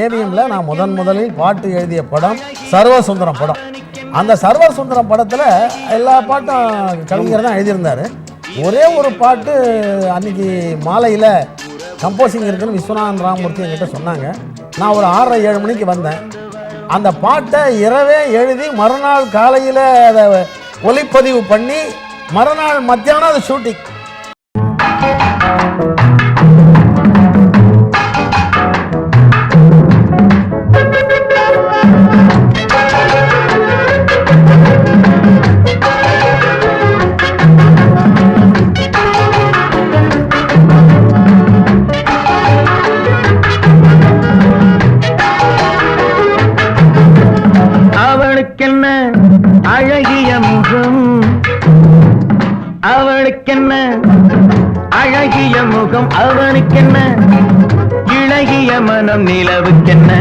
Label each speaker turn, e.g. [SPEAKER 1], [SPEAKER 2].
[SPEAKER 1] ஏவிஎம்ல நான் முதன் முதலில் பாட்டு எழுதிய படம் சர்வசுந்தரம் படம். அந்த சர்வசுந்தரம் படத்தில் எல்லா பாட்டும் கவிஞர் தான் எழுதியிருந்தார். ஒரே ஒரு பாட்டு அன்னைக்கு மாலையில் கம்போசிங் இருக்குன்னு விஸ்வநாதன் ராமமூர்த்தி என்கிட்ட சொன்னாங்க. நான் ஒரு ஆறரை ஏழு மணிக்கு வந்தேன். அந்த பாட்டை இரவே எழுதி மறுநாள் காலையில் அதை ஒளிப்பதிவு பண்ணி மறுநாள் மத்தியானம் அது ஷூட்டிங்
[SPEAKER 2] அழகிய முகம். அவளுக்கென்ன? அழகிய முகம். அவனுக்கென்ன? இழகிய மனம் நிலவுக்கென்ன?